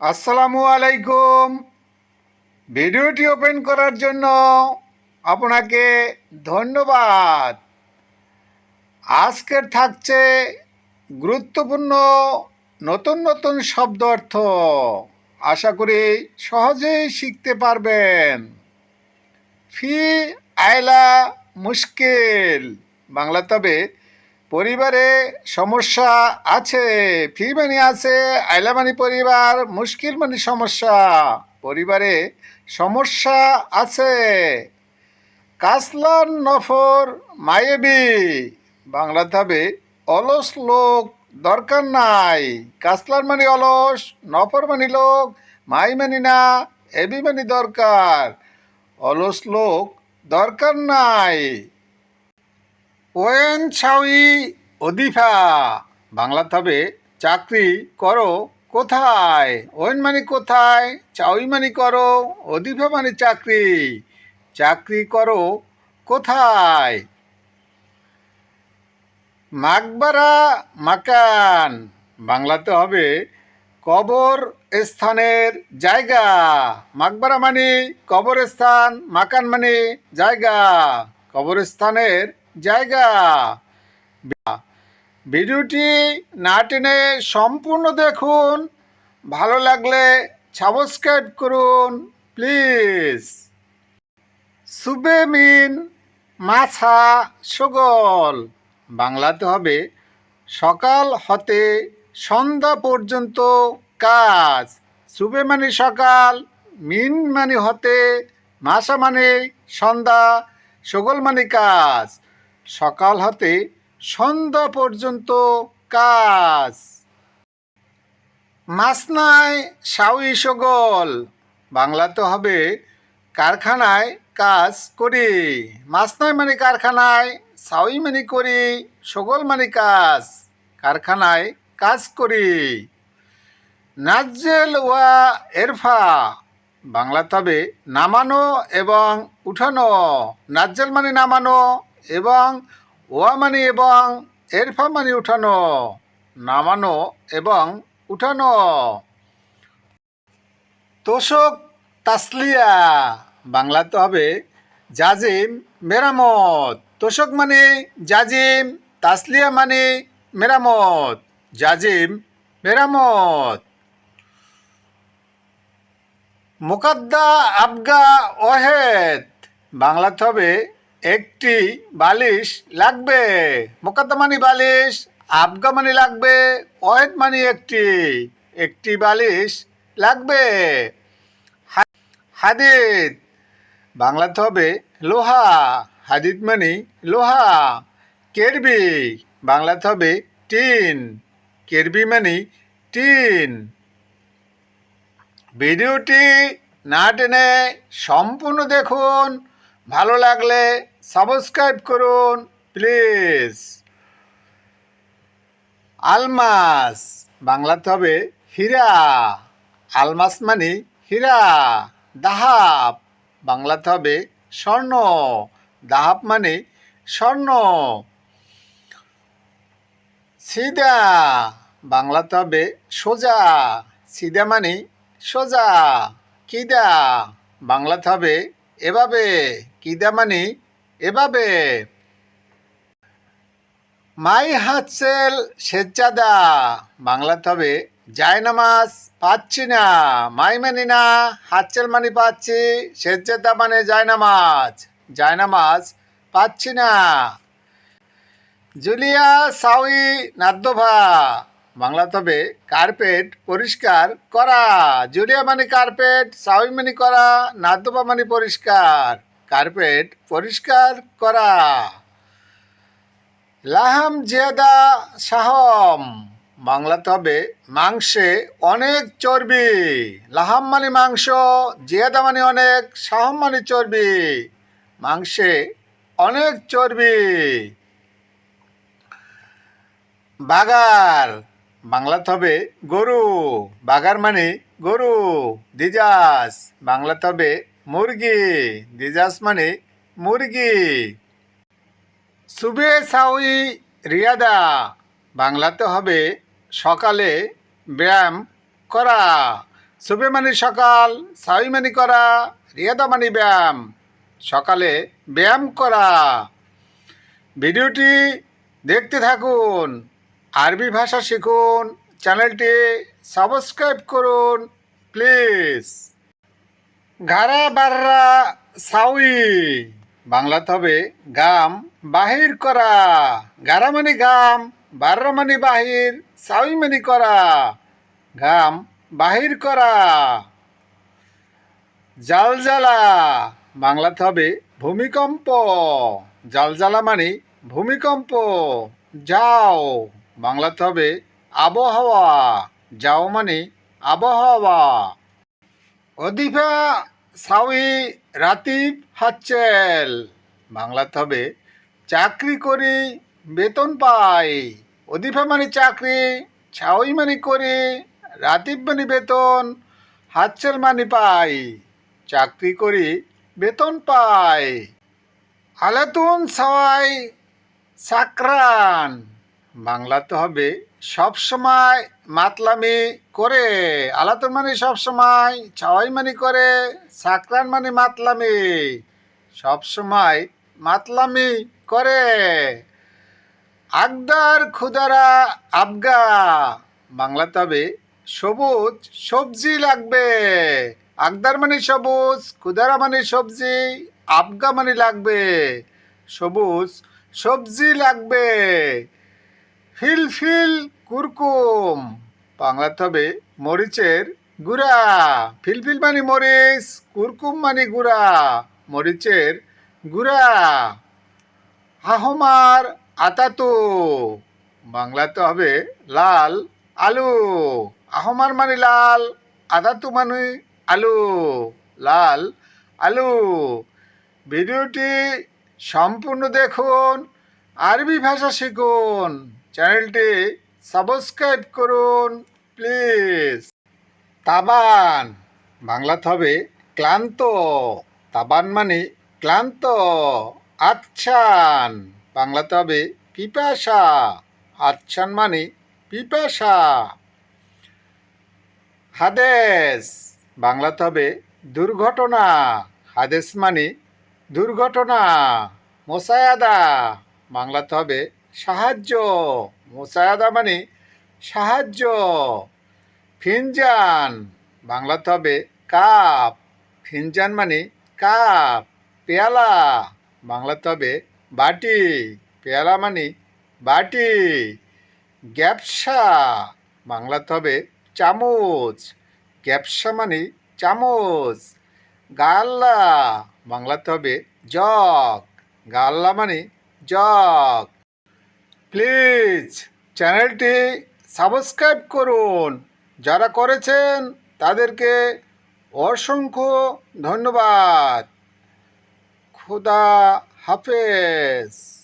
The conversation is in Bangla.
আসসালামু আলাইকুম। ভিডিওটি ওপেন করার জন্য আপনাকে ধন্যবাদ। আজকের থাকছে গুরুত্বপূর্ণ নতুন নতুন শব্দ অর্থ। আশা করি সহজেই শিখতে পারবেন। ফি আয়লা মুশকিল। বাংলা তবে পরিবারে সমস্যা আছে ফি মানি আছে আইলা মানে পরিবার মুশকিল মানি সমস্যা। পরিবারে সমস্যা আছে। কাসলান নফর, মায়েবি। বাংলাতে হবে অলস লোক দরকার নাই। কাসলার মানে অলস, নফর মানে লোক, মাই মানি না, এবি মানে দরকার। অলস লোক দরকার নাই। ওয়েন ছাউই অদিফা বাংলাতে হবে, চাকরি করো কোথায়? ওয়েন মানে কোথায়? চাউই মানে করো অদিফা মানে চাকরি। চাকরি করো কোথায়? মাকবারা মাকান। বাংলাতে হবে, কবর স্থানের জায়গা। মাকবারা মানে কবরস্থান, মাকান মানে জায়গা। কবরস্থানের জায়গা। ভিডিওটি না টেনে সম্পূর্ণ দেখুন। ভালো লাগলে সাবস্ক্রাইব করুন, প্লিজ। সুবে মিন, মাছা, সগল। বাংলাতে হবে সকাল হতে সন্ধ্যা পর্যন্ত কাজ। সুবে মানে সকাল, মিন মানে হতে মাসা মানে সন্ধ্যা, সগল মানে কাজ। সকাল হতে সন্ধ্যা পর্যন্ত কাজ। মাসনায় সাউই সগল, বাংলাতে হবে কারখানায় কাজ করি। মাসনায় মানে কারখানায়, সাউই মানে করি, সগল মানে কাজ, কারখানায় কাজ করি। নাজ্জেল ওয়া এরফা, বাংলাতে হবে নামানো এবং উঠানো। নাজ্জেল মানে নামানো এবং ওয়া মানে এবং, এরফা মানে উঠানো, নামানো এবং উঠানো। তোষক তাসলিয়া, বাংলাতে হবে জাজিম, মেরামত। তোষক মানে জাজিম, তাসলিয়া মানে মেরামত। জাজিম, মেরামত। মোকাদ্দা আবগা ওহেদ বাংলাতে হবে একটি বালিশ লাগবে। মোকাদ্দা মানে বালিশ আবগা মানে লাগবে মানে একটি একটি বালিশ লাগবে। হাদিদ, বাংলাতে হবে লোহা, হাদিদ মানে লোহা। কেরবি, বাংলাতে হবে টিন, কেরবি মানে টিন। ভিডিওটি না টেনে সম্পূর্ণ দেখুন। ভালো লাগলে সাবস্ক্রাইব করুন, প্লিজ। আলমাস, বাংলাতে হবে হীরা। আলমাস মানে হীরা। দাহাব, বাংলাতে হবে স্বর্ণ। দাহাব মানে স্বর্ণ। সিদা, বাংলাতে হবে সোজা। সিদা মানে সোজা। কিদা, বাংলাতে হবে এভাবে। কিদা মানে? এভাবে। মাই হাতসেল সেজ্জাদা বাংলাতে হবে জায়নামাজ পাচ্ছি না। মাই মানি না, হাতসেল মানে পাচ্ছি সেজ্জাদা মানে জায়নামাজ জায়নামাজ পাচ্ছি না। জুলিয়া সাউই নাদ্দভা। বাংলাতে হবে, কার্পেট পরিষ্কার করা। জুলিয়া মানে কার্পেট, সাউই মানে করা, নাদ্দভা মানে পরিষ্কার। কার্পেট পরিষ্কার করা। লাহাম জিয়াদা সাহম বাংলাতে হবে মাংসে অনেক চর্বি। লাহাম মানে মাংস, জিয়াদা মানে অনেক সাহম মানে চর্বি। মাংসে অনেক চর্বি। বাগার। বাংলাতে হবে গরু। বাগার মানে গরু, দিজাস। বাংলাতে হবে মুরগি দিজাস মানে মুরগি। সুবে সাউই রিয়াদা, বাংলাতে হবে সকালে ব্যায়াম করা। সুবে মানে সকাল, সাউই মানে করা, রিয়াদা মানে ব্যায়াম, সকালে ব্যায়াম করা। ভিডিওটি দেখতে থাকুন, আরবি ভাষা শিখুন, চ্যানেলটি সাবস্ক্রাইব করুন, প্লিজ। ঘাড়া বাররা সাউই বাংলাতে হবে গাম, বাহির করা। গারা মানে গাম, বাররা মানে বাহির সাউই মানে করা। গাম, বাহির করা। জালজালা, বাংলাতে হবে ভূমিকম্প। জালজালা মানে ভূমিকম্প। যাও, বাংলাতে হবে আবহাওয়া। যাও মানে আবহাওয়া। অদিফা সাউই রাতিব হাচ্ছেল বাংলাতে হবে, চাকরি করি, বেতন পাই। অদিফা মানে চাকরি, ছাউই মানে করি, রাতিব মানে বেতন হাচ্ছেল মানে পাই। চাকরি করি, বেতন পাই। আলাতুন সাওয়াই, সাকরান। বাংলাতে হবে সব সময় মাতলামি করে আলাতুন মানে সব সময় ছাওয়াই মানে করে, সাকরান মানে মাতলামি, সব সময় মাতলামি করে। আগদার খুদারা আবগা বাংলাতে হবে সবুজ, সবজি লাগবে। আগদার মানে সবুজ, খুদারা মানে সবজি, আবগা মানে লাগবে। সবুজ, সবজি লাগবে। ফিলফিল কুরকুম। বাংলাতে হবে মরিচের গুঁড়া। ফিলফিল মানে মরিচ, কুরকুম মানে গুঁড়া, মরিচের গুড়া। আহমার আতাতু। বাংলাতে হবে লাল আলু। আহমার মানে লাল আদাতু মানে আলু। লাল আলু। ভিডিওটি সম্পূর্ণ দেখুন, আরবি ভাষা শিখুন। চ্যানেলটি সাবস্ক্রাইব করুন, প্লিজ। তাবান, বাংলাতে হবে ক্লান্ত। তাবান মানে ক্লান্ত। আচ্ছান, বাংলাতে হবে পিপাসা। আচ্ছান মানে পিপাসা। হাদেস, বাংলাতে হবে দুর্ঘটনা। হাদেস মানে দুর্ঘটনা। মোসায়াদা, বাংলাতে হবে সাহায্য, মোসায়াদা মানে সাহায্য। ফিনজান, বাংলাতে হবে কাপ। ফিনজান মানে কাপ, পেয়ালা। বাংলাতে হবে বাটি, পেয়ালা মানে বাটি। গ্যাপসা, বাংলাতে হবে চামচ। গ্যাপসা মানে চামচ। গাল্লা, বাংলাতে হবে জগ। গাল্লা মানে জগ। প্লিজ চ্যানেলটি সাবস্ক্রাইব করুন। যারা করেছেন তাদেরকে অসংখ্য ধন্যবাদ। খুদা হাফেজ।